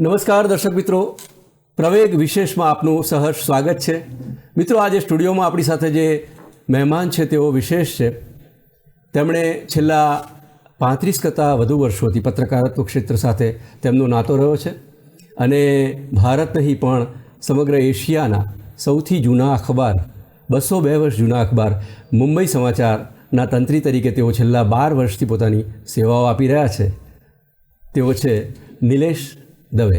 નમસ્કાર દર્શક મિત્રો. પ્રવેગ વિશેષમાં આપનું સહર્ષ સ્વાગત છે. મિત્રો, આજે સ્ટુડિયોમાં આપણી સાથે જે મહેમાન છે તેઓ વિશેષ છે. તેમણે છેલ્લા પાંત્રીસ કરતાં વધુ વર્ષોથી પત્રકારત્વ ક્ષેત્ર સાથે તેમનો નાતો રહ્યો છે અને ભારત નહીં, પણ સમગ્ર એશિયાના સૌથી જૂના અખબાર, બસો બે વર્ષ જૂના અખબાર, મુંબઈ સમાચારના તંત્રી તરીકે તેઓ છેલ્લા બાર વર્ષથી પોતાની સેવાઓ આપી રહ્યા છે. તેઓ છે નિલેશ દવે.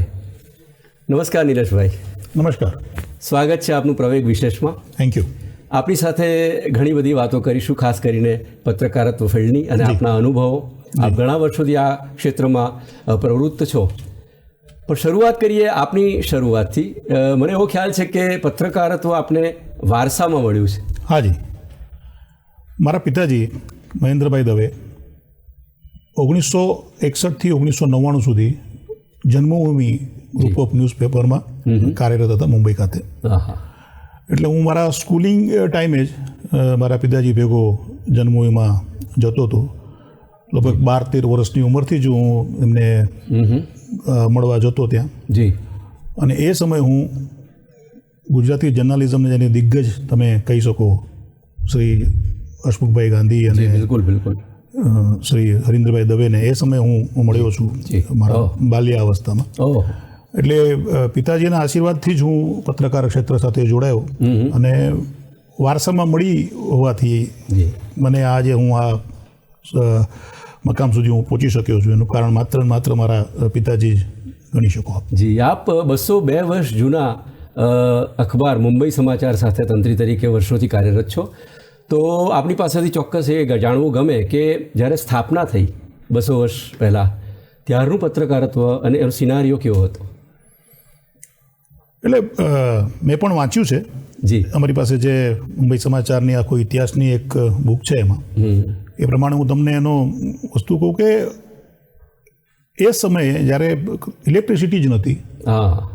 નમસ્કાર નીરજભાઈ નમસ્કાર. સ્વાગત છે આપનું પ્રવેગ વિશેષમાં. થેન્ક યુ આપણી સાથે ઘણી બધી વાતો કરીશું ખાસ કરીને પત્રકારત્વ ફિલ્ડની અને આપના અનુભવો. આપ ઘણા વર્ષોથી આ ક્ષેત્રમાં પ્રવૃત્ત છો. પણ શરૂઆત કરીએ આપની શરૂઆતથી. મને એવો ખ્યાલ છે કે પત્રકારત્વ આપને વારસામાં મળ્યું છે. હાજી મારા પિતાજી મહેન્દ્રભાઈ દવે ઓગણીસો એકસઠથી ઓગણીસો નવ્વાણું સુધી જન્મભૂમિ ગ્રુપ ઓફ ન્યૂઝપેપરમાં કાર્યરત હતા મુંબઈ ખાતે. એટલે હું મારા સ્કૂલિંગ ટાઈમે જ મારા પિતાજી ભેગો જન્મભૂમિમાં જતો હતો. લગભગ બાર તેર વર્ષની ઉંમરથી જ હું એમને મળવા જતો ત્યાં. જી. અને એ સમયે હું ગુજરાતી જર્નાલિઝમને જેને દિગ્ગજ તમે કહી શકો શ્રી હસમુખભાઈ ગાંધી અને બિલકુલ બિલકુલ. શ્રી હરીન્દ્રભાઈ દવેને એ સમયે હું મળ્યો છું. મારા બાલ્યાવસ્થામાં. એટલે પિતાજીના આશીર્વાદથી જ હું પત્રકાર ક્ષેત્ર સાથે જોડાયો અને વારસામાં મળી હોવાથી જી. મને આજે હું આ મકામ સુધી હું પહોંચી શક્યો છું. એનું કારણ માત્ર ને માત્ર મારા પિતાજી ગણી શકો આપ. જી આપ બસો બે વર્ષ જૂના અખબાર મુંબઈ સમાચાર સાથે તંત્રી તરીકે વર્ષોથી કાર્યરત છો. તો આપણી પાસેથી ચોક્કસ એ જાણવું ગમે કે જ્યારે સ્થાપના થઈ બસો વર્ષ પહેલાં ત્યારનું પત્રકારત્વ અને એનો સિનારીઓ કેવો હતો? એટલે મેં પણ વાંચ્યું છે. જી. અમારી પાસે જે મુંબઈ સમાચારની આખો ઇતિહાસની એક બુક છે એમાં. એ પ્રમાણે હું તમને એનો વસ્તુ કહું કે એ સમયે જ્યારે ઇલેક્ટ્રિસિટી જ નથી હા.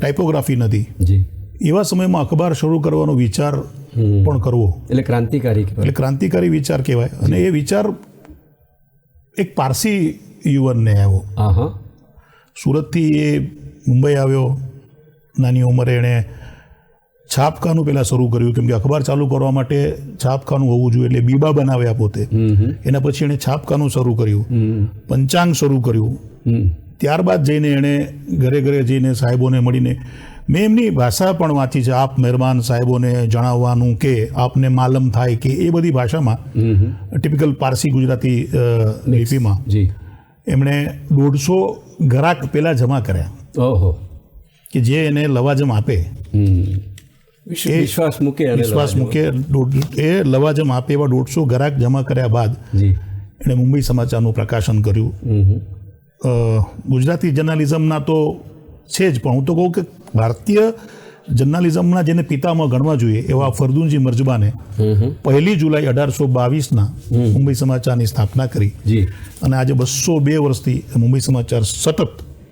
ટાઇપોગ્રાફી નથી જી. એવા સમયમાં અખબાર શરૂ કરવાનો વિચાર પણ કરવો. એટલે ક્રાંતિકારી એટલે ક્રાંતિકારી વિચાર કહેવાય. અને એ વિચાર એક પારસી યુવાનને આવ્યો. સુરતથી એ મુંબઈ આવ્યો. નાની ઉંમરે એણે છાપખાનું પહેલાં શરૂ કર્યું કેમ કે અખબાર ચાલુ કરવા માટે છાપખાનું હોવું જોઈએ. એટલે બીબા બનાવ્યા પોતે. એના પછી એણે છાપખાનું શરૂ કર્યું. પંચાંગ શરૂ કર્યું. ત્યારબાદ જઈને એણે ઘરે ઘરે જઈને સાહેબોને મળીને મેં એમની ભાષા પણ વાંચી છે. આપ મહેરબાન સાહેબોને જણાવવાનું કે આપને માલમ થાય કે એ બધી ભાષામાં ટિપિકલ પારસી ગુજરાતી લિપિમાં એમણે દોઢસો ગ્રાહક પહેલાં જમા કર્યા. ઓહો. કે જે એને લવાજમ આપે. વિશ્વાસ મૂકે વિશ્વાસ મૂકે. એ લવાજમ આપે એવા દોઢસો ગ્રાહક જમા કર્યા બાદ એણે મુંબઈ સમાચારનું પ્રકાશન કર્યું. ગુજરાતી જર્નાલિઝમના તો છે જ. પણ હું તો કહું કે ભારતીય જર્નાલિઝમના જેને પિતામાં ગણવા જોઈએ એવા ફરદુનજી મરજબાને પહેલી જુલાઈ અઢારસો બાવીસના મુંબઈ સમાચારની સ્થાપના કરી. જી. અને આજે બસો બે વર્ષથી મુંબઈ સમાચાર સતત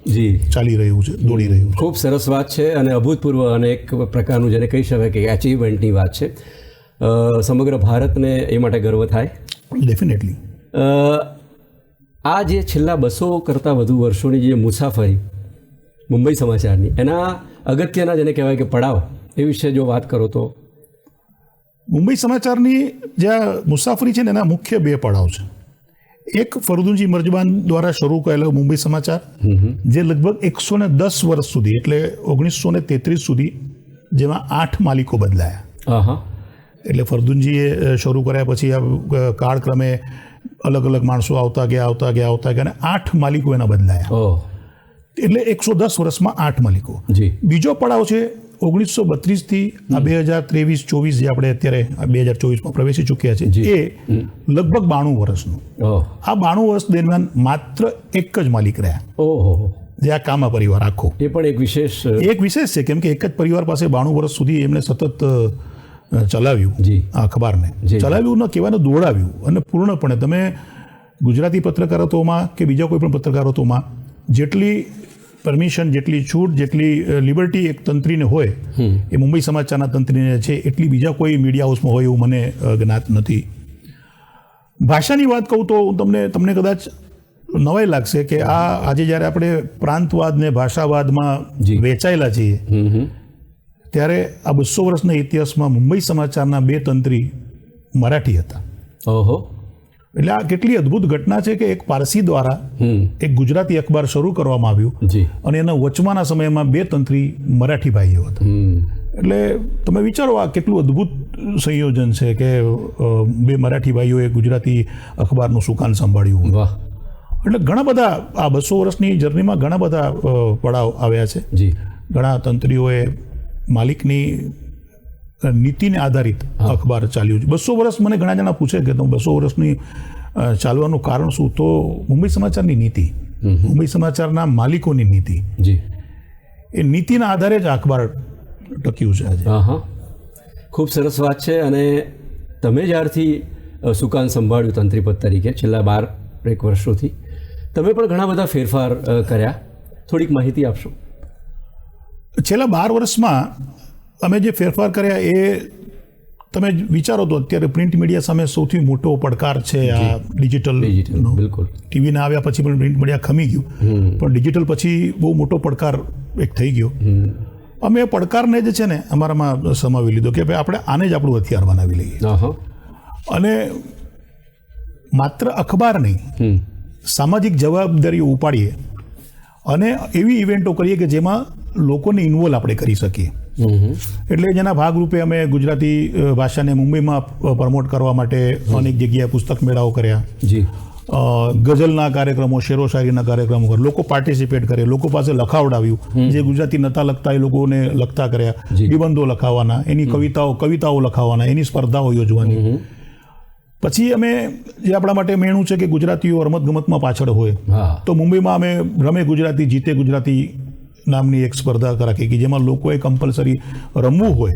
જી. ચાલી રહ્યું છે દોડી રહ્યું ખૂબ સરસ વાત છે અને અભૂતપૂર્વ અને એક પ્રકારનું જેને કહી શકાય કે એચિવમેન્ટની વાત છે. સમગ્ર ભારતને એ માટે ગર્વ થાય. ડેફિનેટલી આ જે છેલ્લા બસો કરતાં વધુ વર્ષોની જે મુસાફરી મુંબઈ સમાચારની. એના અગત્યના જેને કહેવાય કે પડાવ એ વિશે જો વાત કરો તો. મુંબઈ સમાચારની જે મુસાફરી છે ને એના મુખ્ય બે પડાવ છે. એક ફરદુનજી મરજબાન દ્વારા શરૂ કરેલો મુંબઈ સમાચાર જે લગભગ એકસો ને દસ વર્ષ સુધી એટલે ઓગણીસો ને તેત્રીસ સુધી જેમાં આઠ માલિકો બદલાયા. એટલે ફરદુનજીએ શરૂ કર્યા પછી આ કાળક્રમે અલગ અલગ માણસો આવતા ગયા આવતા ગયા આવતા ગયા અને આઠ માલિકો એના બદલાયા. એટલે એકસો દસ વર્ષમાં આઠ માલિકો બીજો પડાવ છે ઓગણીસો બત્રીસથી આ બે હજાર ત્રેવીસ ચોવીસ જે આપણે અત્યારે આ બે હજાર ચોવીસમાં પ્રવેશી ચૂક્યા છે એ લગભગ બાણું વર્ષનું. આ બાણું વર્ષ દરમિયાન માત્ર એક જ માલિક રહ્યા. ઓહો. જે આ કામા પરિવાર આખો. એ પણ એક વિશેષ એક વિશેષ છે કેમ કે એક જ પરિવાર પાસે બાણું વર્ષ સુધી એમણે સતત ચલાવ્યું આ અખબારને. ચલાવ્યું ન કહેવાનું દોડાવ્યું. અને પૂર્ણપણે તમે ગુજરાતી પત્રકારત્વમાં કે બીજા કોઈ પણ પત્રકારત્વમાં જેટલી પરમિશન જેટલી છૂટ જેટલી લિબર્ટી એક તંત્રીને હોય એ મુંબઈ સમાચારના તંત્રીને છે એટલી બીજા કોઈ મીડિયા હાઉસમાં હોય એવું મને જ્ઞાત નથી. ભાષાની વાત કહું તો હું તમને તમને કદાચ નવાઈ લાગશે કે આ આજે જ્યારે આપણે પ્રાંતવાદ ને ભાષાવાદમાં. વેચાયેલા છીએ ત્યારે આ બસો વર્ષના ઇતિહાસમાં મુંબઈ સમાચારના બે તંત્રી મરાઠી હતા. ઓહો. એટલે આ કેટલી અદ્ભુત ઘટના છે કે એક પારસી દ્વારા એક ગુજરાતી અખબાર શરૂ કરવામાં આવ્યું અને એના વચમાના સમયમાં બે તંત્રી મરાઠી ભાઈઓ હતા. એટલે તમે વિચારો આ કેટલું અદ્ભુત સંયોજન છે કે બે મરાઠી ભાઈઓએ ગુજરાતી અખબારનું સુકાન સંભાળ્યું એટલે ઘણા બધા આ બસો વર્ષની જર્નીમાં ઘણા બધા પડાવ આવ્યા છે. જી. ઘણા તંત્રીઓએ માલિકની નીતિને આધારિત અખબાર ચાલ્યું છે. બસો વર્ષ મને ઘણા જણા પૂછે કે તમે બસો વર્ષની ચાલવાનું કારણ શું? તો મુંબઈ સમાચારની નીતિ. મુંબઈ સમાચારના માલિકોની નીતિ. જી. એ નીતિના આધારે જ અખબાર ટક્યું છે આજે. હા હા. ખૂબ સરસ વાત છે અને તમે જ્યારથી સુકાન સંભાળ્યું તંત્રીપદ તરીકે છેલ્લા બાર એક વર્ષોથી. તમે પણ ઘણા બધા ફેરફાર કર્યા. થોડીક માહિતી આપશો? છેલ્લા બાર વર્ષમાં અમે જે ફેરફાર કર્યા એ તમે વિચારો તો અત્યારે પ્રિન્ટ મીડિયા સામે સૌથી મોટો પડકાર છે આ ડિજિટલ બિલકુલ. ટીવીના આવ્યા પછી પણ પ્રિન્ટ મીડિયા ખમી ગયું. પણ ડિજિટલ પછી બહુ મોટો પડકાર એક થઈ ગયો. અમે એ પડકારને જે છે ને અમારામાં સમાવી લીધો કે ભાઈ આપણે આને જ આપણું હથિયાર બનાવી લઈએ. અને માત્ર અખબાર નહીં સામાજિક જવાબદારીઓ ઉપાડીએ અને એવી ઇવેન્ટો કરીએ કે જેમાં લોકોને ઇન્વોલ્વ આપણે કરી શકીએ. એટલે જેના ભાગરૂપે અમે ગુજરાતી ભાષાને મુંબઈમાં પ્રમોટ કરવા માટે અનેક જગ્યાએ પુસ્તક મેળાઓ કર્યા. જી. ગઝલના કાર્યક્રમો શેરો શાયરીના કાર્યક્રમો કરે લોકો પાર્ટિસિપેટ કરે લોકો પાસે લખાવડાવ્યું જે ગુજરાતી નતા લખતા એ લોકોને લખતા કર્યા. નિબંધો લખાવવાના એની કવિતાઓ કવિતાઓ લખાવવાના એની સ્પર્ધાઓ યોજવાની. પછી અમે જે આપણા માટે મેણું છે કે ગુજરાતીઓ રમતગમતમાં પાછળ હોય તો મુંબઈમાં અમે રમે ગુજરાતી જીતે ગુજરાતી નામની એક સ્પર્ધા રાખી કે જેમાં લોકોએ કમ્પલસરી રમવું હોય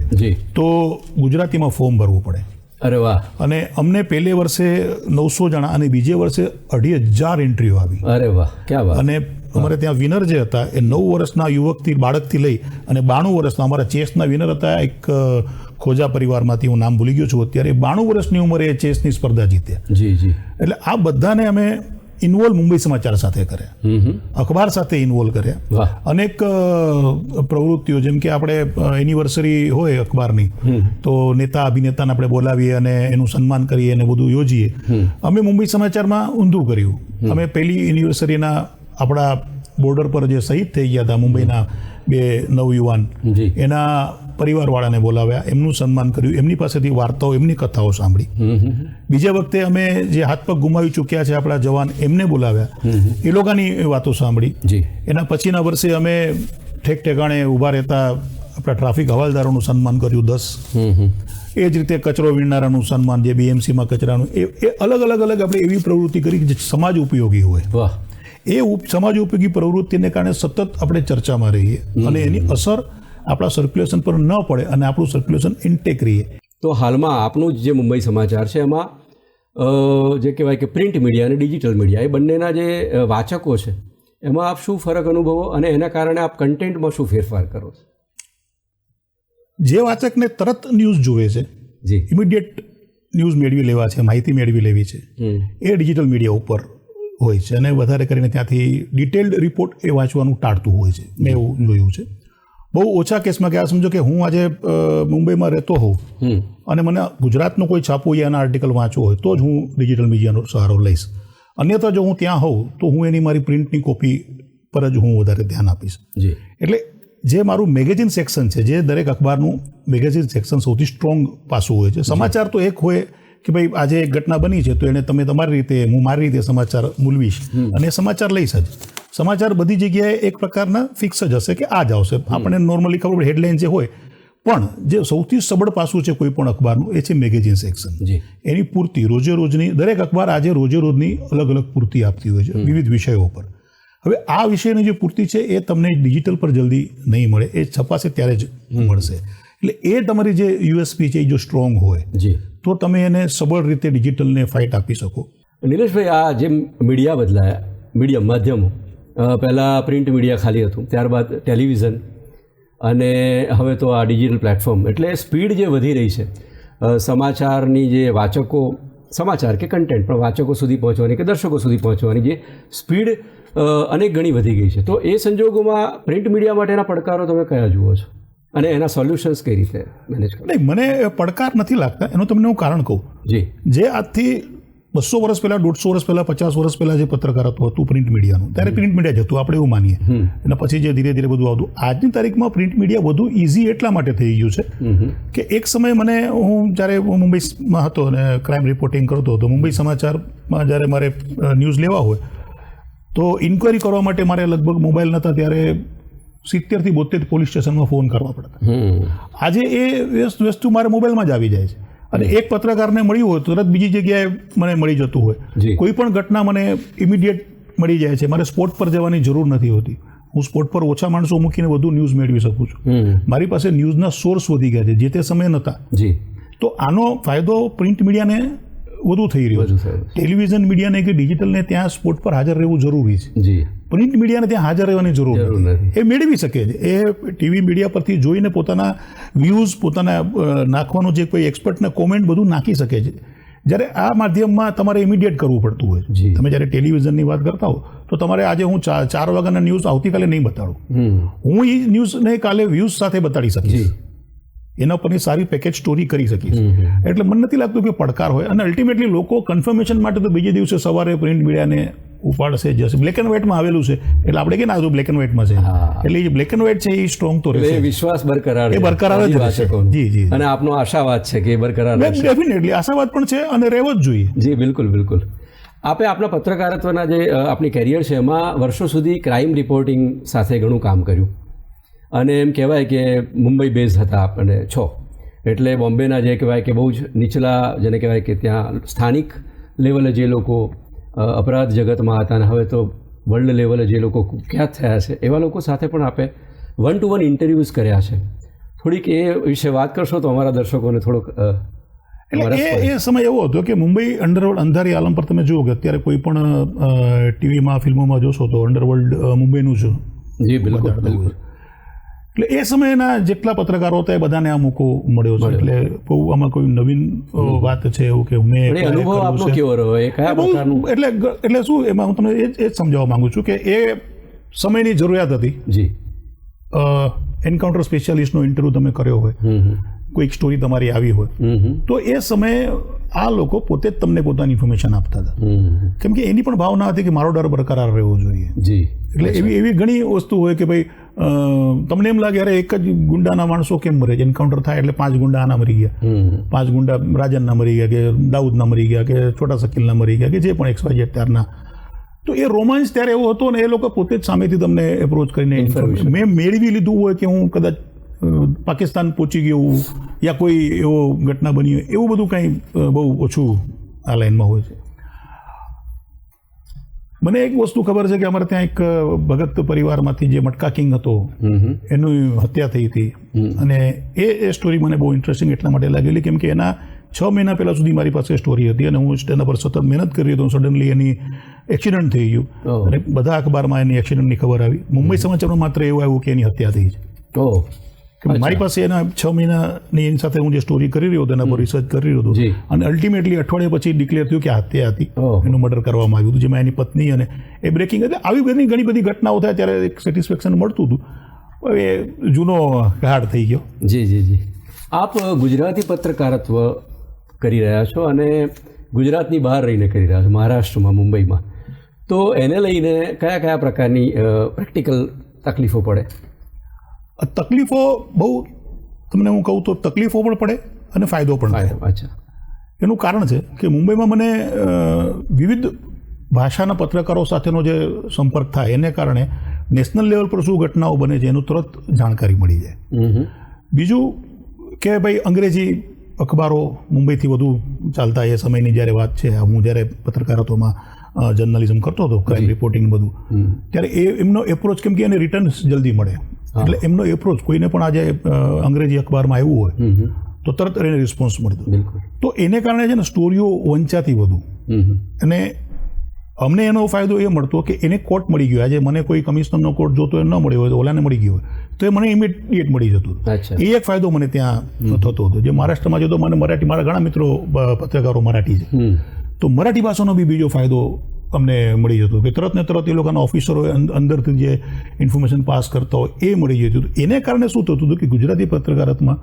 તો ગુજરાતીમાં ફોર્મ ભરવું પડે. અરે વાહ. અને અમને પહેલે વર્ષે નવસો જણા અને બીજે વર્ષે અઢી હજાર એન્ટ્રીઓ આવી. અરે વાહ ક્યાં વાત. અને અમારે ત્યાં વિનર જે હતા એ નવ વર્ષના યુવકથી બાળકથી લઈ અને બાણું વર્ષના અમારા ચેસના વિનર હતા એક ખોજા પરિવારમાંથી હું નામ ભૂલી ગયો છું અત્યારે બાણું વર્ષની ઉંમરે એ ચેસની સ્પર્ધા જીત્યા. જી જી. એટલે આ બધાને અમે ઇન્વોલ્વ મુંબઈ સમાચાર સાથે કર્યા હમ અખબાર સાથે ઇન્વોલ્વ કર્યા અનેક પ્રવૃત્તિઓ જેમ કે આપણે એનિવર્સરી હોય અખબારની તો નેતા અભિનેતાને આપણે બોલાવીએ અને એનું સન્માન કરીએ અને બધું યોજીએ. અમે મુંબઈ સમાચારમાં ઊંધું કર્યું. અમે પહેલી એનિવર્સરીના આપણા બોર્ડર પર જે શહીદ થઈ ગયા હતા મુંબઈના બે નવયુવાન એના પરિવારવાળાને બોલાવ્યા એમનું સન્માન કર્યું એમની પાસેથી વાર્તાઓ એમની કથાઓ સાંભળી. બીજા વખતે અમે જે હાથ પગ ગુમાવી ચૂક્યા છે આપણા જવાન એમને બોલાવ્યા. એ લોકોની વાતો સાંભળી. એના પછીના વર્ષે અમે ઠેક ઠેકાણે ઊભા રહેતા આપણા ટ્રાફિક હવાલદારોનું સન્માન કર્યું દસ. એ જ રીતે કચરો વીણનારાનું સન્માન જે બીએમસીમાં કચરાનું એ એ અલગ અલગ અલગ આપણે એવી પ્રવૃત્તિ કરી કે જે સમાજ ઉપયોગી હોય. એ સમાજ ઉપયોગી પ્રવૃત્તિને કારણે સતત આપણે ચર્ચામાં રહીએ. અને એની અસર આપણા સર્ક્યુલેશન પર ન પડે અને આપણું સર્ક્યુલેશન ઇન્ટેક રહીએ. તો હાલમાં આપનું જે મુંબઈ સમાચાર છે એમાં અ, જે કહેવાય કે પ્રિન્ટ મીડિયા અને ડિજિટલ મીડિયા એ બંનેના જે વાચકો છે એમાં આપ શું ફરક અનુભવો અને એના કારણે આપ કન્ટેન્ટમાં શું ફેરફાર કરો છો? જે વાચકને તરત ન્યૂઝ જોવે છે જી. ઇમિડિયેટ ન્યૂઝ મેળવી લેવા છે માહિતી મેળવી લેવી છે એ ડિજિટલ મીડિયા ઉપર હોય છે અને વધારે કરીને ત્યાંથી ડિટેલ્ડ રિપોર્ટ એ વાંચવાનું ટાળતું હોય છે. મેં એવું જોયું છે. બહુ ઓછા કેસમાં કે આ સમજો કે હું આજે મુંબઈમાં રહેતો હોઉં અને મને ગુજરાતનો કોઈ છાપો યા એના આર્ટિકલ વાંચવો હોય તો જ હું ડિજિટલ મીડિયાનો સહારો લઈશ. અન્યથા જો હું ત્યાં હોઉં તો હું એની મારી પ્રિન્ટની કોપી પર જ હું વધારે ધ્યાન આપીશ. જી. એટલે જે મારું મેગેઝિન સેક્શન છે જે દરેક અખબારનું મેગેઝિન સેક્શન સૌથી સ્ટ્રોંગ પાસું હોય છે. સમાચાર તો એક હોય કે ભાઈ આજે એક ઘટના બની છે તો એને તમે તમારી રીતે હું મારી રીતે સમાચાર મૂલવીશ અને સમાચાર લઈશ જ. સમાચાર બધી જગ્યાએ એક પ્રકારના ફિક્સ જ હશે કે આ જ આવશે. આપણને નોર્મલી ખબર હેડલાઇન જે હોય પણ જે સૌથી સબળ પાસું છે કોઈ પણ અખબારનું એ છે મેગેઝિન સેક્શન જી. એની પૂર્તિ રોજે રોજની દરેક અખબાર આજે રોજે રોજની અલગ અલગ પૂર્તિ આપતી હોય છે વિવિધ વિષયો પર હવે આ વિષયની જે પૂર્તિ છે એ તમને ડિજિટલ પર જલ્દી નહીં મળે એ છપાશે ત્યારે જ મળશે. એટલે એ તમારી જે યુએસપી છે એ જો સ્ટ્રોંગ હોય જી. તો તમે એને સબળ રીતે ડિજિટલને ફાઇટ આપી શકો. નિલેશભાઈ આ જે મીડિયા બદલાયા મીડિયમ માધ્યમો પહેલાં પ્રિન્ટ મીડિયા ખાલી હતું ત્યારબાદ ટેલિવિઝન અને હવે તો આ ડિજિટલ પ્લેટફોર્મ. એટલે સ્પીડ જે વધી રહી છે સમાચારની જે વાચકો સમાચાર કે કન્ટેન્ટ પણ વાચકો સુધી પહોંચવાની કે દર્શકો સુધી પહોંચવાની જે સ્પીડ અનેક ગણી વધી ગઈ છે. તો એ સંજોગોમાં પ્રિન્ટ મીડિયા માટેના પડકારો તમે કયા જુઓ છો? અને એના સોલ્યુશન્સ કઈ રીતે મેનેજ કરો? નહીં મને પડકાર નથી લાગતા એનું તમને હું કારણ કહું. જી. જે આજથી બસો વર્ષ પહેલા દોઢસો વર્ષ પહેલાં પચાસ વર્ષ પહેલા જે પત્રકારત્વ હતું પ્રિન્ટ મીડિયાનું ત્યારે પ્રિન્ટ મીડિયા જ હતું આપણે એવું માનીએ. અને પછી જે ધીરે ધીરે બધું આવતું આજની તારીખમાં પ્રિન્ટ મીડિયા વધુ ઇઝી એટલા માટે થઈ ગયું છે કે એક સમય મને હું જ્યારે મુંબઈમાં હતો અને ક્રાઇમ રિપોર્ટિંગ કરતો હતો મુંબઈ સમાચારમાં જ્યારે મારે ન્યૂઝ લેવા હોય તો ઇન્ક્વાયરી કરવા માટે મારે લગભગ મોબાઈલ નહોતા ત્યારે સિત્તેરથી બોતેર પોલીસ સ્ટેશનમાં ફોન કરવા પડતા. આજે એ વસ્તુ મારે મોબાઈલમાં જ આવી જાય છે. અને એક પત્રકારને મળ્યું હોય તરત બીજી જગ્યાએ મને મળી જતું હોય. કોઈ પણ ઘટના મને ઇમિડિયેટ મળી જાય છે. મારે સ્પોટ પર જવાની જરૂર નથી હોતી. હું સ્પોટ પર ઓછા માણસો મૂકીને વધુ ન્યૂઝ મેળવી શકું છું. મારી પાસે ન્યૂઝના સોર્સ વધી ગયા છે જે તે સમયે નહોતા. તો આનો ફાયદો પ્રિન્ટ મીડિયાને વધુ થઈ રહ્યો છે. ટેલિવિઝન મીડિયાને કે ડિજિટલને ત્યાં સ્પોટ પર હાજર રહેવું જરૂરી છે. પ્રિન્ટ મીડિયાને ત્યાં હાજર રહેવાની જરૂર નથી. એ મેળવી શકે છે. એ ટીવી મીડિયા પરથી જોઈને પોતાના વ્યૂઝ પોતાના નાખવાનું જે કોઈ એક્સપર્ટના કોમેન્ટ બધું નાખી શકે છે. જ્યારે આ માધ્યમમાં તમારે ઇમિડિયેટ કરવું પડતું હોય. છે. તમે જ્યારે ટેલિવિઝનની વાત કરતા હો તો તમારે આજે હું ચાર ચાર વાગ્યાના ન્યૂઝ આવતીકાલે નહીં બતાડું. હું એ ન્યૂઝને કાલે વ્યૂઝ સાથે બતાડી શકીશ. એના પરની સારી પેકેજ સ્ટોરી કરી શકીશ. એટલે મને નથી લાગતું કે પડકાર હોય. અને અલ્ટિમેટલી લોકો કન્ફર્મેશન માટે તો બીજે દિવસે સવારે પ્રિન્ટ મીડિયાને ઉપાડશે જશે. બ્લેક એન્ડ વ્હાઇટમાં આવેલું છે. એટલે આપણે કે ના બ્લેક એન્ડ વ્હાઇટમાં છે? એટલે એ બ્લેક એન્ડ વ્હાઇટ છે એ સ્ટ્રોંગ તો રહેશે. વિશ્વાસ બરકરાર એ. બરકરાર જ રહેશે. જી, જી. અને આપનો આશાવાદ છે કે બરકરાર રહેશે. ડેફિનેટલી આશાવાદ પણ છે અને રહેવો જ જોઈએ. જી બિલકુલ બિલકુલ. આપે આપના પત્રકારત્વના જે આપની કેરિયર છે એમાં વર્ષો સુધી ક્રાઇમ રિપોર્ટિંગ સાથે ઘણું કામ કર્યું. અને એમ કહેવાય કે મુંબઈ બેઝ હતા આપણે છો. એટલે બોમ્બેના જે કહેવાય કે બહુ જ નીચલા જેને કહેવાય કે ત્યાં સ્થાનિક લેવલે જે લોકો અપરાધ જગતમાં હતા અને હવે તો વર્લ્ડ લેવલે જે લોકો કુખ્યાત થયા છે એવા લોકો સાથે પણ આપે વન ટુ વન ઇન્ટરવ્યૂઝ કર્યા છે. થોડીક એ વિશે વાત કરશો તો અમારા દર્શકોને થોડોક એ એ સમય એવો હતો કે મુંબઈ અંડરવર્લ્ડ અંધારી આલમ પર તમે જુઓ કે અત્યારે કોઈ પણ ટીવીમાં ફિલ્મોમાં જોશો તો અંડરવર્લ્ડ મુંબઈનું છે જી બિલકુલ બિલકુલ. એટલે એ સમયના જેટલા પત્રકારો હતા એ બધાને આ મોકો મળ્યો છે. એટલે બહુ આમાં કોઈ નવીન વાત છે એવું કે મેં અનુભવ આપનો કેવો રહ્યો? એ કયા પ્રકારનું? એટલે એટલે શું એમાં હું તમને એ જ સમજાવવા માંગુ છું કે એ સમયની જરૂરિયાત હતી. જી. એન્કાઉન્ટર સ્પેશિયાલિસ્ટનો ઇન્ટરવ્યૂ તમે કર્યો હોય. કોઈક સ્ટોરી તમારી આવી હોય. તો એ સમયે આ લોકો પોતે જ તમને પોતાની ઇન્ફોર્મેશન આપતા હતા. કેમ કે એની પણ ભાવના હતી કે મારો ડર બરકરાર રહેવો જોઈએ. જી. એટલે એવી એવી ઘણી વસ્તુ હોય કે ભાઈ તમને એમ લાગે અરે એક જ ગુંડાના માણસો કેમ મરે છે? એન્કાઉન્ટર થાય એટલે પાંચ ગુંડા આના મરી ગયા. પાંચ ગુંડા રાજનના મરી ગયા કે દાઉદના મરી ગયા કે છોટા શકીલના મરી ગયા કે જે પણ એક્સ વાય ત્યારના. તો એ રોમાન્સ ત્યારે એવો હતો ને એ લોકો પોતે જ સામેથી તમને એપ્રોચ કરીને મેં મેળવી લીધું હોય કે હું કદાચ પાકિસ્તાન પહોંચી ગયું યા કોઈ એવો ઘટના બની હોય એવું બધું કંઈ બહુ ઓછું આ લાઈનમાં હોય છે. મને એક વસ્તુ ખબર છે કે અમારે ત્યાં એક ભગત પરિવારમાંથી જે મટકા કિંગ હતો. એની હત્યા થઈ હતી. અને એ એ સ્ટોરી મને બહુ ઇન્ટરેસ્ટિંગ એટલા માટે લાગેલી કેમ કે એના છ મહિના પહેલાં સુધી મારી પાસે સ્ટોરી હતી અને હું તેના પર સતત મહેનત કરી હતો સડનલી એની એક્સિડન્ટ થઈ ગયું. અને બધા અખબારમાં એની એક્સિડન્ટની ખબર આવી. મુંબઈ સમાચારમાં માત્ર એવું આવ્યું કે એની હત્યા થઈ છે. ઓહ. કે મારી પાસે એના છ મહિનાની એની સાથે હું જે સ્ટોરી કરી રહ્યો હતો એના પર રિસર્ચ કરી રહ્યો હતો. અને અલ્ટિમેટલી અઠવાડિયા પછી ડિક્લેર થયું કે હત્યા હતી. એનું મર્ડર કરવામાં આવ્યું હતું જેમાં એની પત્ની અને એ બ્રેકિંગ એટલે આવી બધી ઘણી બધી ઘટનાઓ થાય ત્યારે એક સેટિસ્ફેક્શન મળતું હતું. હવે એ જૂનો ઘાટ થઈ ગયો. જી જી જી. આપ ગુજરાતી પત્રકારત્વ કરી રહ્યા છો અને ગુજરાતની બહાર રહીને કરી રહ્યા છો મહારાષ્ટ્રમાં મુંબઈમાં. તો એને લઈને કયા કયા પ્રકારની પ્રેક્ટિકલ તકલીફો પડે? તકલીફો બહુ તમને હું કહું તો તકલીફો પણ પડે અને ફાયદો પણ પડે. એનું કારણ છે કે મુંબઈમાં મને વિવિધ ભાષાના પત્રકારો સાથેનો જે સંપર્ક થાય એને કારણે નેશનલ લેવલ પર શું ઘટનાઓ બને છે એનું તરત જાણકારી મળી જાય. બીજું કે ભાઈ અંગ્રેજી અખબારો મુંબઈથી વધુ ચાલતા એ સમયની જ્યારે વાત છે હું જ્યારે પત્રકારત્વમાં જર્નલિઝમ કરતો હતો ક્રાઇમ રિપોર્ટિંગ બધું ત્યારે એ એમનો એપ્રોચ કેમ કે એને રિટર્ન્સ જલ્દી મળે. એટલે એમનો એપ્રોચ કોઈને પણ આજે અંગ્રેજી અખબારમાં આવ્યું હોય. તો તરત એને રિસ્પોન્સ મળતો તો એને કારણે છે ને સ્ટોરીઓ વંચાતી વધુ. અને અમને એનો ફાયદો એ મળતો કે એને કોર્ટ મળી ગયો. આજે મને કોઈ કમિશનરનો કોર્ટ જોતો હોય ન મળ્યો હોય તો ઓલાને મળી ગયો હોય તો એ મને ઇમિડિયેટ મળી જતું એ એક ફાયદો મને ત્યાં થતો હતો. જે મહારાષ્ટ્રમાં જતો મને મરાઠી મારા ઘણા મિત્રો પત્રકારો મરાઠી છે. તો મરાઠી ભાષાનો બી બીજો ફાયદો અમને મળી જતું કે તરત ને તરત એ લોકોના ઓફિસરો અંદરથી જે ઇન્ફોર્મેશન પાસ કરતા હોય એ મળી જતું હતું. એને કારણે શું થતું હતું કે ગુજરાતી પત્રકારત્વમાં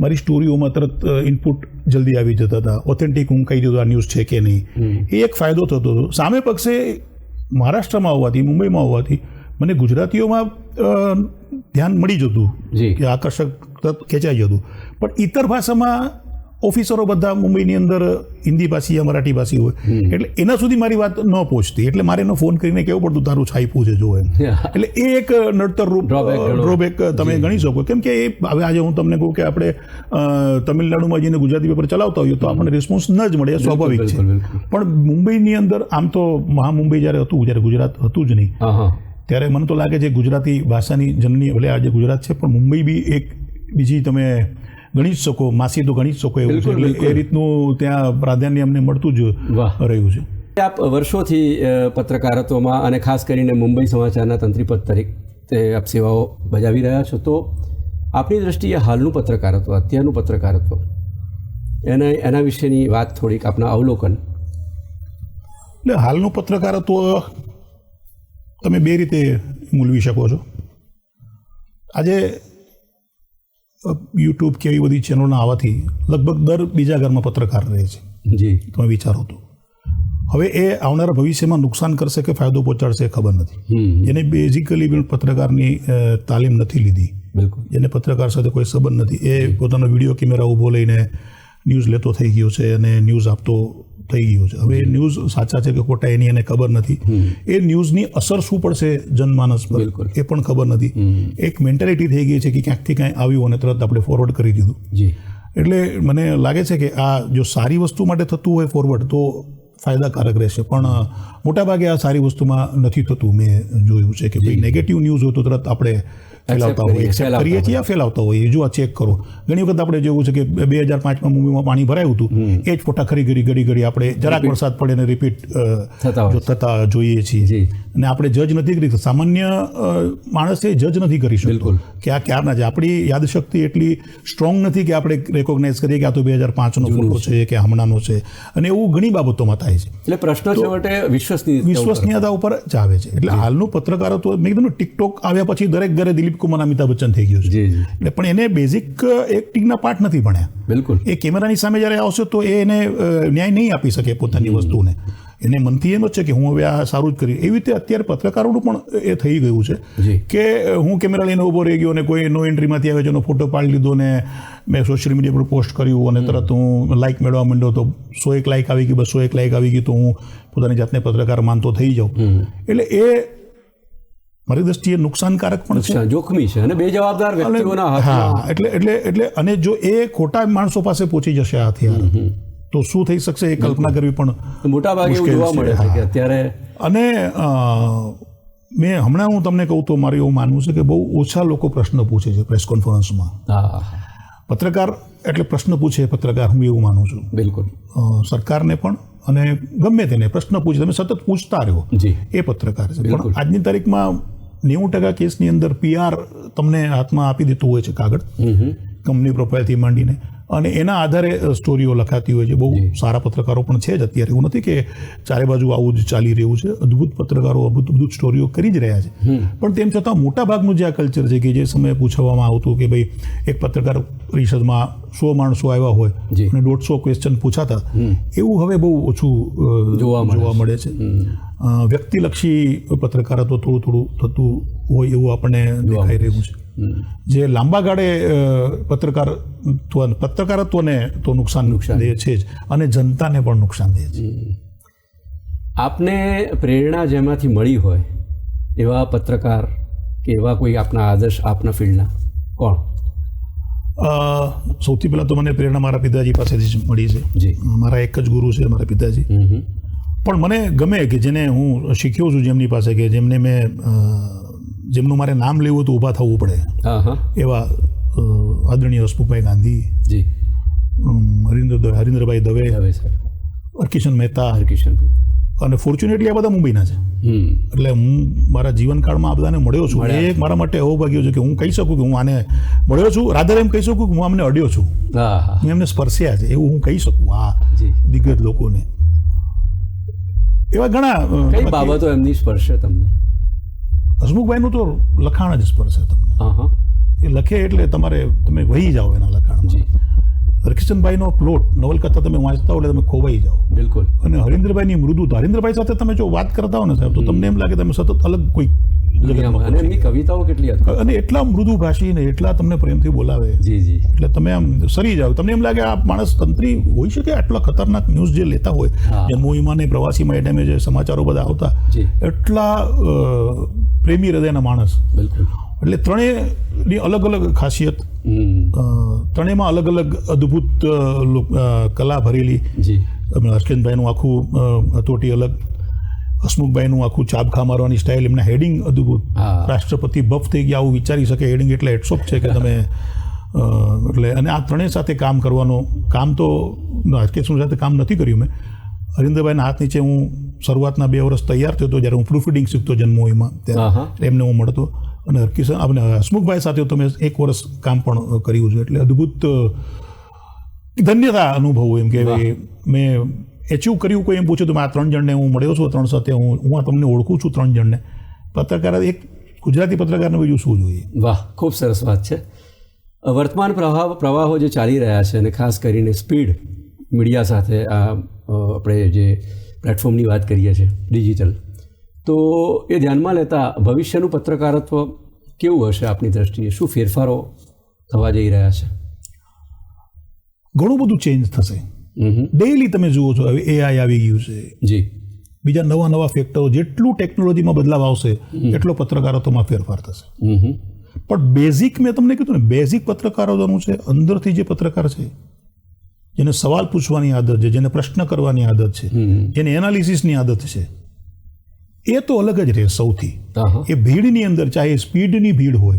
મારી સ્ટોરીઓમાં તરત ઇનપુટ જલ્દી આવી જતા હતા. ઓથેન્ટિક હું કહી દીધું આ ન્યૂઝ છે કે નહીં. એ એક ફાયદો થતો હતો. સામે પક્ષે મહારાષ્ટ્રમાં હોવાથી મુંબઈમાં હોવાથી મને ગુજરાતીઓમાં ધ્યાન મળી જતું કે આકર્ષક તરત ખેંચાઈ જતું. પણ ઇતર ભાષામાં ઓફિસરો બધા મુંબઈની અંદર હિન્દી ભાષી યા મરાઠી ભાષી હોય. એટલે એના સુધી મારી વાત ન પહોંચતી. એટલે મારે એનો ફોન કરીને કહેવું પડતું તારું છાઈપું છે જો એમ. એટલે એ એક નડતર રૂપ ડ્રોબેક તમે ગણી શકો. કેમ કે એ હવે આજે હું તમને કહું કે આપણે તમિલનાડુમાં જઈને ગુજરાતી પેપર ચલાવતા હોઈએ તો આપણને રિસ્પોન્સ ન જ મળે એ સ્વાભાવિક છે. પણ મુંબઈની અંદર આમ તો મહા મુંબઈ જ્યારે હતું જ્યારે ગુજરાત હતું જ નહીં ત્યારે મને તો લાગે છે ગુજરાતી ભાષાની જનની ભલે આજે ગુજરાત છે પણ મુંબઈ બી એક બીજી તમે ગણી જ શકો માસી તો ગણી જ શકો એવું છે. એટલે એ રીતનું ત્યાં પ્રાધાન્ય અમને મળતું જ રહ્યું છે. આપ વર્ષોથી પત્રકારત્વમાં અને ખાસ કરીને મુંબઈ સમાચારના તંત્રીપદ તરીકે આપ સેવાઓ બજાવી રહ્યા છો. તો આપણી દ્રષ્ટિએ હાલનું પત્રકારત્વ અત્યારનું પત્રકારત્વ એને એના વિશેની વાત થોડીક આપના અવલોકન. એટલે હાલનું પત્રકારત્વ તમે બે રીતે મૂલવી શકો છો. આજે યુટ્યુબ કે એવી બધી ચેનલના આવવાથી લગભગ દર બીજા ઘરમાં પત્રકાર રહે છે. જી. તમે વિચારો તો. હવે એ આવનારા ભવિષ્યમાં નુકસાન કરશે કે ફાયદો પહોંચાડશે એ ખબર નથી. એને બેઝિકલી પત્રકારની તાલીમ નથી લીધી. બિલકુલ. એને પત્રકાર સાથે કોઈ સંબંધ નથી. એ પોતાનો વીડિયો કેમેરા ઊભો લઈને ન્યૂઝ લેતો થઈ ગયો છે અને ન્યૂઝ આપતો થઈ ગયો છે. હવે ન્યૂઝ સાચા છે કે ખોટા એની એને ખબર નથી. એ ન્યૂઝની અસર શું પડશે જનમાનસ પર? એ પણ ખબર નથી. એક મેન્ટાલિટી થઈ ગઈ છે કે ક્યાંકથી કાંઈ આવ્યું અને તરત આપણે ફોરવર્ડ કરી દીધું. એટલે મને લાગે છે કે આ જો સારી વસ્તુ માટે થતું હોય ફોરવર્ડ તો ફાયદાકારક રહેશે. પણ મોટાભાગે આ સારી વસ્તુમાં નથી થતું. મેં જોયું છે કે ભાઈ નેગેટિવ ન્યૂઝ હોય તો તરત આપણે ફેલાવતા હોઈએ. એક્સેપ્ટ કરીએ છીએ ફેલાવતા હોઈએ. જો આ ચેક કરો. ઘણી વખત આપણે જોયું છે કે બે હજાર પાંચમાં મૂવીમાં પાણી ભરાયું હતું. એ જ ફોટા ખરી ઘડી ઘડી ઘડી આપણે જરાક વરસાદ પડે ને રિપીટ થતા જોઈએ છીએ. અને આપણે જજ નથી કરી સામાન્ય માણસે જજ નથી કરી શકતો. કે આ ક્યારના છે? આપણી યાદશક્તિ એટલી સ્ટ્રોંગ નથી કે આપણે રેકોગ્નાઇઝ કરીએ કે આ તો બે હજાર પાંચનો ફોટો છે. કે હમણાંનો છે. અને એવું ઘણી બાબતોમાં થાય છે. એટલે પ્રશ્ન છેવટે વિશ્વસનીય વિશ્વસનીયતા ઉપર. જ આવે છે. એટલે હાલનું પત્રકારત્વ મેં કીધું ટિકટોક આવ્યા પછી દરેક ઘરે દિલીપ કુમાર અમિતાભ બચ્ચન થઈ ગયું છે. એટલે પણ એને બેઝિક એક્ટિંગના પાઠ નથી ભણ્યા. બિલકુલ. એ કેમેરાની સામે જ્યારે આવશે તો એ એને ન્યાય નહીં આપી શકે પોતાની વસ્તુને. એને મનથી એમ જ છે કે હું હવે આ સારું જ કરી એવી રીતે અત્યારે પત્રકારોનું પણ એ થઈ ગયું છે કે હું કેમેરા લઈને ઊભો રહી ગયો અને કોઈ નો એન્ટ્રીમાંથી આવે એનો ફોટો પાડી લીધો ને મેં સોશિયલ મીડિયા પર પોસ્ટ કર્યું અને તરત હું લાઇક મેળવવા માંડ્યો તો સો એક લાઇક આવી ગઈ બસો એક લાઇક આવી ગઈ તો હું પોતાની જાતને પત્રકાર માનતો થઈ જાઉં. એટલે એ મારી દ્રષ્ટિએ નુકસાનકારક પણ છે. જોખમી છે અને બે જવાબદાર વ્યક્તિઓના હા એટલે એટલે એટલે અને જો એ ખોટા માણસો પાસે પહોંચી જશે આ હથિયાર તો શું થઈ શકશે એ કલ્પના કરવી પણ મોટા ભાગે જોવા મળે છે કે અત્યારે અને મેં હમણાં હું તમને કહું તો મારે એવું માનવું છે કે બહુ ઓછા લોકો પ્રશ્ન પૂછે છે પ્રેસ કોન્ફરન્સમાં. પત્રકાર એટલે પ્રશ્ન પૂછે પત્રકાર હું એવું માનું છું. બિલકુલ. સરકારને પણ અને ગમે તેને પ્રશ્ન પૂછે તમે સતત પૂછતા રહ્યો. એ પત્રકાર છે. પણ આજની તારીખમાં નેવું ટકા કેસની અંદર પીઆર તમને હાથમાં આપી દેતું હોય છે કાગળ. કંપની પ્રોફાઇલથી માંડીને. અને એના આધારે સ્ટોરીઓ લખાતી હોય છે. બહુ સારા પત્રકારો પણ છે જ અત્યારે. એવું નથી કે ચારે બાજુ આવું જ ચાલી રહ્યું છે. અદ્ભુત પત્રકારો અદ્ભુત સ્ટોરીઓ કરી જ રહ્યા છે. પણ તેમ છતાં મોટા ભાગનું જે આ કલ્ચર છે કે જે સમયે પૂછવામાં આવતું કે ભાઈ એક પત્રકાર પરિષદમાં સો માણસો આવ્યા હોય અને દોઢસો ક્વેશ્ચન પૂછાતા. એવું હવે બહુ ઓછું જોવા મળે મળે છે. વ્યક્તિલક્ષી પત્રકારત્વ થોડું થોડું થતું હોય એવું આપણને દેખાઈ રહ્યું છે. જે લાંબા ગાળે પત્રકાર પત્રકારત્વને તો નુકસાન નુકસાન. દે છે જ અને જનતાને પણ નુકસાન દે છે. આપને પ્રેરણા જેમાંથી મળી હોય એવા પત્રકાર કે એવા કોઈ આપના આદર્શ આપના ફિલ્ડના? કોણ? સૌથી પહેલાં તો મને પ્રેરણા મારા પિતાજી પાસેથી જ મળી છે. જી. મારા એક જ ગુરુ છે મારા પિતાજી. પણ મને ગમે કે જેને હું શીખ્યો છું જેમની પાસે કે જેમને મેં જેમનું મારે નામ લેવું તો ઊભા થવું પડે એવા આદરણીય હસમુખભાઈ ગાંધી જી. હરિન્દ્ર દવે હરિન્દ્રભાઈ દવે હરકિશન મહેતા હરકિશન. અને ફોર્ચ્યુનેટલી આ બધા મુંબઈના છે. એટલે હું મારા જીવનકાળમાં આ બધાને મળ્યો છું. એ એક મારા માટે એવો ભાગ્યો છે કે હું કહી શકું કે હું આને મળ્યો છું. રાધર એમ કહી શકું કે હું આમને અડ્યો છું. હા એમને સ્પર્શ્યા છે. એવું હું કહી શકું આ દિગ્ગજ લોકોને. એવા ઘણા કઈ બાબતો એમની સ્પર્શે તમને? હસમુખભાઈનું તો લખાણ જ સ્પર્શે તમને. એ લખે એટલે તમારે તમે વહી જાઓ એના લખાણમાં. હરકિશનભાઈનો પ્લોટ નવલકથા તમે વાંચતા હો એટલે તમે ખોવાઈ જાઓ. બિલકુલ. અને હરિન્દ્રભાઈની મૃદુ હરિન્દ્રભાઈ સાથે તમે જો વાત કરતા હો ને સાહેબ તો તમને એમ લાગે તમે સતત અલગ કોઈ અને એમની કવિતાઓ કેટલી અને એટલા મૃદુ ભાષી ને એટલા તમને પ્રેમથી બોલાવે. જી જી. એટલે તમે આમ સરી જાઓ. તમને એમ લાગે આ માણસ તંત્રી હોઈ શકે આટલા ખતરનાક ન્યૂઝ જે લેતા હોય. જન્મોઈમાં ને પ્રવાસીમાં એ ટાઈમે જે સમાચારો બધા આવતા એટલા પ્રેમી હૃદયના માણસ. બિલકુલ. એટલે ત્રણેયની અલગ અલગ ખાસિયત ત્રણેયમાં અલગ અલગ અદ્ભુત કલા ભરેલી. જી. હર્ષકેનભાઈનું આખું તોટી અલગ. હસમુખભાઈનું આખું ચાબખા મારવાની સ્ટાઇલ એમના હેડિંગ અદ્ભુત. રાષ્ટ્રપતિ બફ થઈ ગયા આવું વિચારી શકે હેડિંગ એટલે હેડસોપ છે કે તમે એટલે અને આ ત્રણેય સાથે કામ કરવાનો કામ તો રાજકેશ સાથે કામ નથી કર્યું મેં. હરિન્દ્રભાઈના હાથ નીચે હું શરૂઆતના બે વર્ષ તૈયાર થયો હતો જ્યારે હું પ્રૂફ રીડિંગ શીખતો જન્મોઈમાં હા, ત્યારે એમને હું મળતો. અને હરકિશન આપણે હસમુખભાઈ સાથે તો મેં એક વર્ષ કામ પણ કર્યું છે. એટલે અદ્ભુત ધન્યતા અનુભવું એમ કે મેં એચિવ કર્યું કોઈ એમ પૂછ્યું તો આ ત્રણ જણને હું મળ્યો છું ત્રણ સાથે હું હું તમને ઓળખું છું ત્રણ જણને. પત્રકાર એક ગુજરાતી પત્રકારને બીજું શું જોઈએ? વાહ ખૂબ સરસ વાત છે. વર્તમાન પ્રવાહ પ્રવાહો જે ચાલી રહ્યા છે અને ખાસ કરીને સ્પીડ મીડિયા સાથે આ આપણે જે પ્લેટફોર્મની વાત કરીએ છીએ ડિજિટલ તો એ ધ્યાનમાં લેતા ભવિષ્યનું પત્રકારત્વ કેવું હશે આપની દ્રષ્ટિએ? શું ફેરફારો થવા જઈ રહ્યા છે? ઘણું બધું ચેન્જ થશે. ડેઈલી તમે જુઓ છો હવે એઆઈ આવી ગયું છે. જી. બીજા નવા નવા ફેક્ટરો જેટલું ટેકનોલોજીમાં બદલાવ આવશે એટલો પત્રકારત્વમાં ફેરફાર થશે. પણ બેઝિક મેં તમને કીધું ને બેઝિક પત્રકારોનું છે અંદરથી જે પત્રકાર છે જેને સવાલ પૂછવાની આદત છે જેને પ્રશ્ન કરવાની આદત છે જેને એનાલિસિસની આદત છે એ તો અલગ જ રહે સૌથી. એ ભીડની અંદર ચાહે સ્પીડની ભીડ હોય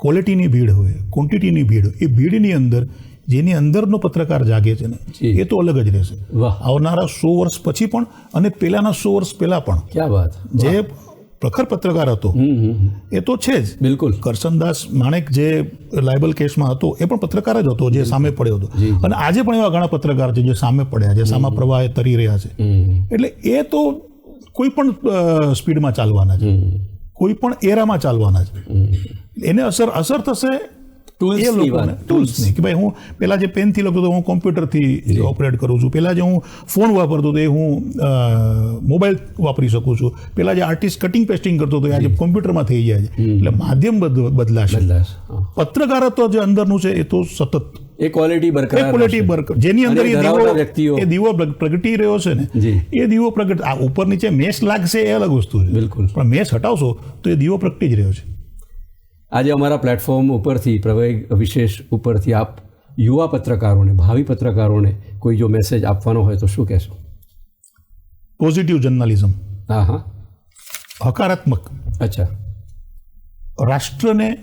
ક્વોલિટીની ભીડ હોય ક્વોન્ટિટીની ભીડ હોય એ ભીડની અંદર જેની અંદરનો પત્રકાર જાગે છે ને એ તો અલગ જ રહેશે. આવનારા સો વર્ષ પછી પણ અને પહેલાના સો વર્ષ પહેલા પણ. ક્યાં વાત. જે પ્રખર પત્રકાર હતો. એ તો છે જ. બિલકુલ. કરશનદાસ માણેક જે લાયબલ કેસમાં હતો એ પણ પત્રકાર જ હતો જે સામે પડ્યો હતો. અને આજે પણ એવા ઘણા પત્રકાર છે જે સામે પડ્યા છે સામા પ્રવાહે તરી રહ્યા છે. એટલે એ તો કોઈ પણ સ્પીડમાં ચાલવાના છે. કોઈ પણ એરામાં ચાલવાના છે. એને અસર અસર થશે એ લોકોને ટૂલ્સની કે ભાઈ હું પહેલાં જે પેનથી લખતો હતો હું કોમ્પ્યુટરથી ઓપરેટ કરું છું. પહેલાં જે હું ફોન વાપરતો હતો એ હું મોબાઈલ વાપરી શકું છું. પહેલાં જે આર્ટિસ્ટ કટિંગ પેસ્ટિંગ કરતો હતો એ આજે કોમ્પ્યુટરમાં થઈ જાય છે. એટલે માધ્યમ બદલાશે. પત્રકારત્વ જે અંદરનું છે એ તો સતત. એ ક્વોલિટી એ બરકરાર ક્વોલિટી બરકરાર. જેની અંદર એ દીવો વ્યક્તિઓ. એ દીવો પ્રગટી રહ્યો છે ને એ દીવો પ્રગટ આ ઉપર નીચે મેશ લાગશે એ અલગ વસ્તુ છે. બિલકુલ. પણ મેશ હટાવશો તો એ દીવો પ્રગટી જ રહ્યો છે. આજે અમારા પ્લેટફોર્મ ઉપરથી પ્રવેગ વિશેષ ઉપરથી આપ યુવા પત્રકારોને ભાવિ પત્રકારોને કોઈ જો મેસેજ આપવાનો હોય તો શું કહેશો? પોઝિટિવ જર્નલિઝમ હા હા. હકારાત્મક. અચ્છા. રાષ્ટ્રને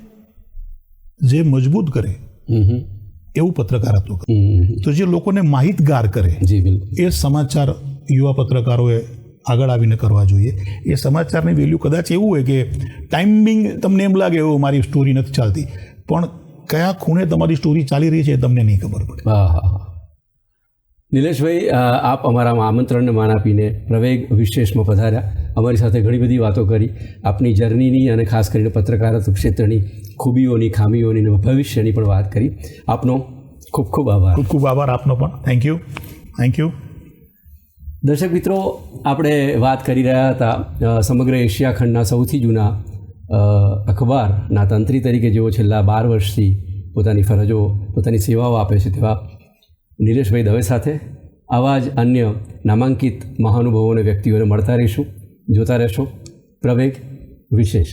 જે મજબૂત કરે. એવું પત્રકારત્વ. તો જે લોકોને માહિતગાર કરે જી બિલકુલ. એ સમાચાર યુવા પત્રકારોએ આગળ આવીને કરવા જોઈએ. એ સમાચારની વેલ્યુ કદાચ એવું હોય કે ટાઈમિંગ તમને એમ લાગે એવું મારી સ્ટોરી નથી ચાલતી. પણ કયા ખૂણે તમારી સ્ટોરી ચાલી રહી છે એ તમને નહીં ખબર પડે. હા હા હા. નિલેશભાઈ આપ અમારા આમંત્રણને માન આપીને પ્રવેગ વિશેષમાં પધાર્યા. અમારી સાથે ઘણી બધી વાતો કરી. આપની જર્નીની અને ખાસ કરીને પત્રકારત્વ ક્ષેત્રની ખૂબીઓની ખામીઓની અને ભવિષ્યની પણ વાત કરી. આપનો ખૂબ ખૂબ આભાર. ખૂબ ખૂબ આભાર આપનો પણ. થેન્ક યુ થેન્ક યુ દર્શક મિત્રો, આપણે વાત કરી રહ્યા હતા સમગ્ર એશિયા ખંડના સૌથી જૂના અખબારના તંત્રી તરીકે જેઓ છેલ્લા બાર વર્ષથી પોતાની ફરજો, પોતાની સેવાઓ આપે છે તેવા નિલેશભાઈ દવે સાથે આવા જ અન્ય નામાંકિત મહાનુભાવો અને વ્યક્તિઓને મળતા રહીશું, જોતા રહેશો. પ્રવેગ વિશેષ.